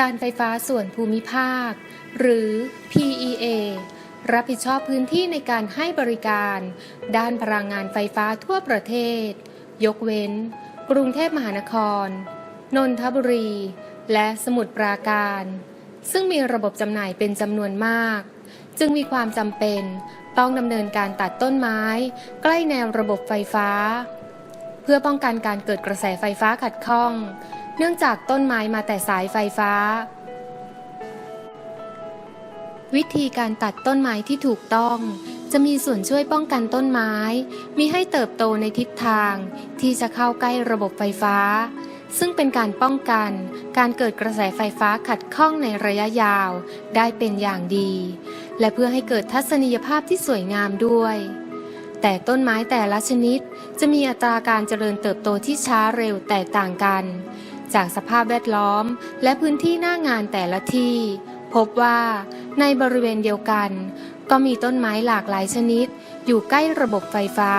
การไฟฟ้าส่วนภูมิภาค หรือ PEA รับผิดชอบพื้นที่ในการให้บริการ ด้านพลังงานไฟฟ้าทั่วประเทศ ยกเว้น กรุงเทพมหานคร นนทบุรี และสมุทรปราการ ซึ่งมีระบบจำหน่ายเป็นจำนวนมาก จึงมีความจำเป็นต้องดำเนินการตัดต้นไม้ ใกล้แนวระบบไฟฟ้า เพื่อป้องกันการเกิดกระแสไฟฟ้าขัดข้อง เนื่องจากต้นไม้มาแต่สายไฟฟ้า วิธีการตัดต้นไม้ที่ถูกต้องจะมีส่วนช่วยป้องกันต้นไม้ มีให้เติบโตในทิศทาง ที่จะเข้าใกล้ระบบไฟฟ้า ซึ่งเป็นการป้องกัน การเกิดกระแสไฟฟ้าขัดข้องในระยะยาว ได้เป็นอย่างดี และเพื่อให้เกิดทัศนียภาพที่สวยงามด้วย แต่ต้นไม้แต่ละชนิดจะมีอัตราการเจริญเติบโตที่ช้าเร็วแตกต่างกัน จากสภาพแวดล้อม และพื้นที่หน้างานแต่ละที่ พบว่าในบริเวณเดียวกัน ก็มีต้นไม้หลากหลายชนิด อยู่ใกล้ระบบไฟฟ้า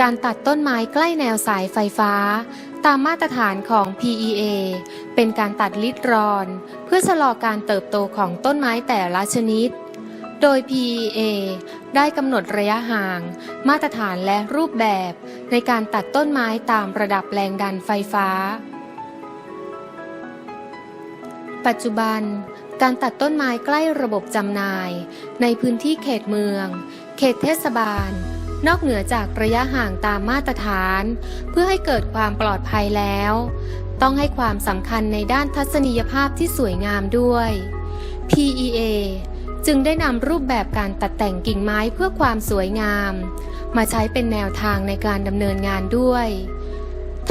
การตัดต้นไม้ใกล้แนวสายไฟฟ้า ตามมาตรฐานของ PEA เป็นการตัดลิดรอน เพื่อชะลอการเติบโตของต้นไม้แต่ละชนิด โดย PEA ได้กำหนดระยะห่าง มาตรฐานและรูปแบบ ในการตัดต้นไม้ตามระดับแรงดันไฟฟ้า ปัจจุบัน การตัดต้นไม้ใกล้ระบบจำหน่าย ในพื้นที่เขตเมือง เขตเทศบาล นอกเหนือจากระยะห่างตามมาตรฐาน เพื่อให้เกิดความปลอดภัยแล้ว ต้องให้ความสำคัญในด้านทัศนียภาพที่สวยงามด้วย PEA จึงได้นำรูปแบบการตัดแต่งกิ่งไม้เพื่อความสวยงาม มาใช้เป็นแนวทางในการดำเนินงานด้วย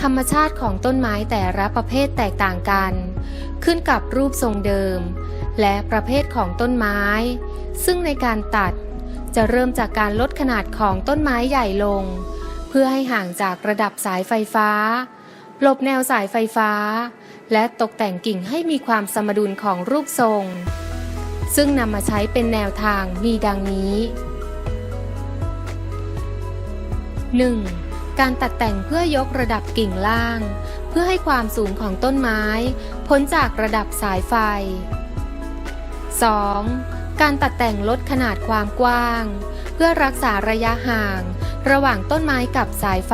ธรรมชาติของต้นไม้แต่ละประเภทแตกต่างกัน ขึ้นกับรูปทรงเดิม และประเภทของต้นไม้ ซึ่งในการตัดจะเริ่มจากการลดขนาดของต้นไม้ใหญ่ลง เพื่อให้ห่างจากระดับสายไฟฟ้า หลบแนวสายไฟฟ้า และตกแต่งกิ่งให้มีความสมดุลของรูปทรง ซึ่งนำมาใช้เป็นแนวทางมีดังนี้ 1. การตัดแต่งเพื่อยกระดับกิ่งล่าง เพื่อให้ความสูงของต้นไม้ พ้นจากระดับสายไฟ 2. การตัดแต่งลดขนาดความกว้าง เพื่อรักษาระยะห่าง ระหว่างต้นไม้กับสายไฟ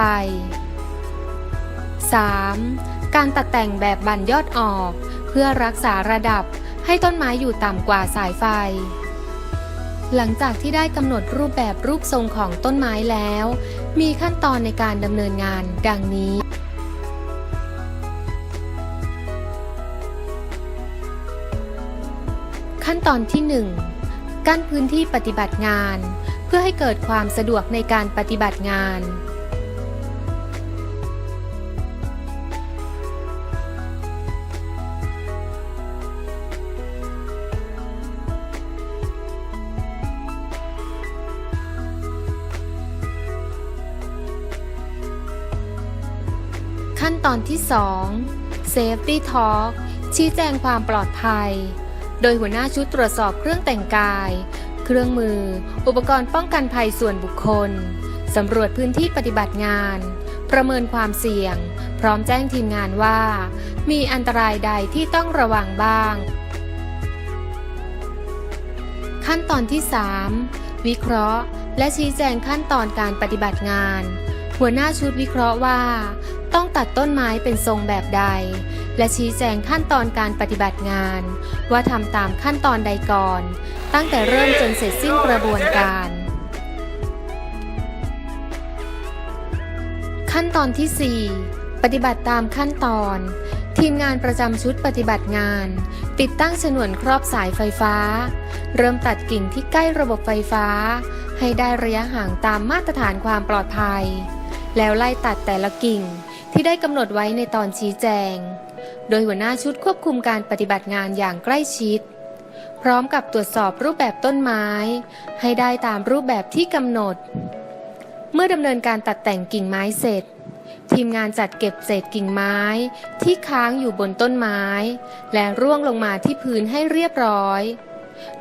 3. การตัดแต่งแบบบันยอดออก เพื่อรักษาระดับ ให้ต้นไม้อยู่ต่ำกว่าสายไฟ หลังจากที่ได้กำหนดรูปแบบรูปทรงของต้นไม้แล้ว มีขั้นตอนในการดำเนินงานดังนี้ ขั้นตอนที่ 1 กั้นพื้นที่ปฏิบัติงาน เพื่อให้เกิดความสะดวกในการปฏิบัติงาน ขั้นตอนที่ 2 Safety Talk ชี้แจงความปลอดภัย โดยหัวหน้าชุดตรวจสอบเครื่องแต่งกาย เครื่องมือ อุปกรณ์ป้องกันภัยส่วนบุคคล สำรวจพื้นที่ปฏิบัติงาน ประเมินความเสี่ยง พร้อมแจ้งทีมงานว่า มีอันตรายใดที่ต้องระวังบ้าง ขั้นตอนที่ 3 วิเคราะห์ และชี้แจงขั้นตอนการปฏิบัติงานหัวหน้าชุดวิเคราะห์ว่า ต้องตัดต้นไม้เป็นทรงแบบใด และชี้แจงขั้นตอนการปฏิบัติงาน ว่าทำตามขั้นตอนใดก่อน ตั้งแต่เริ่มจนเสร็จสิ้นกระบวนการ ขั้นตอนที่ 4 ปฏิบัติตามขั้นตอน ทีมงานประจำชุดปฏิบัติงาน ติดตั้งฉนวนครอบสายไฟฟ้า เริ่มตัดกิ่งที่ใกล้ระบบไฟฟ้า ให้ได้ระยะห่างตามมาตรฐานความปลอดภัยแล้วไล่ตัดแต่ละกิ่ง ที่ได้กำหนดไว้ในตอนชี้แจง โดยหัวหน้าชุดควบคุมการปฏิบัติงานอย่างใกล้ชิด พร้อมกับตรวจสอบรูปแบบต้นไม้ ให้ได้ตามรูปแบบที่กำหนด เมื่อดำเนินการตัดแต่งกิ่งไม้เสร็จ ทีมงานจัดเก็บเศษกิ่งไม้ที่ค้างอยู่บนต้นไม้ และร่วงลงมาที่พื้นให้เรียบร้อย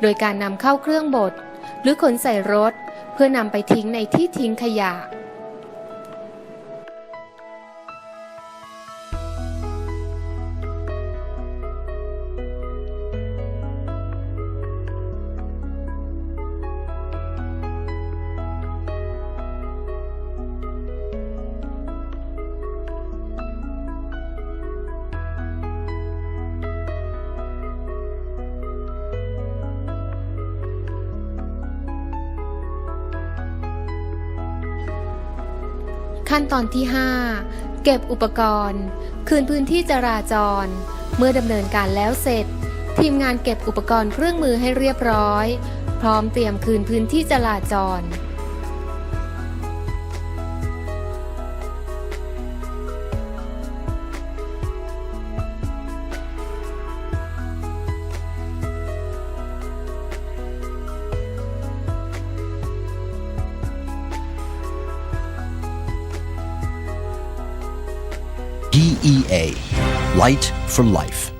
โดยการนำเข้าเครื่องบดหรือขนใส่รถเพื่อนำไปทิ้งในที่ทิ้งขยะ ขั้นตอนที่ 5 เก็บอุปกรณ์ คืนพื้นที่จราจร เมื่อดำเนินการแล้วเสร็จ ทีมงานเก็บอุปกรณ์เครื่องมือให้เรียบร้อย พร้อมเตรียมคืนพื้นที่จราจร DEA Light for Life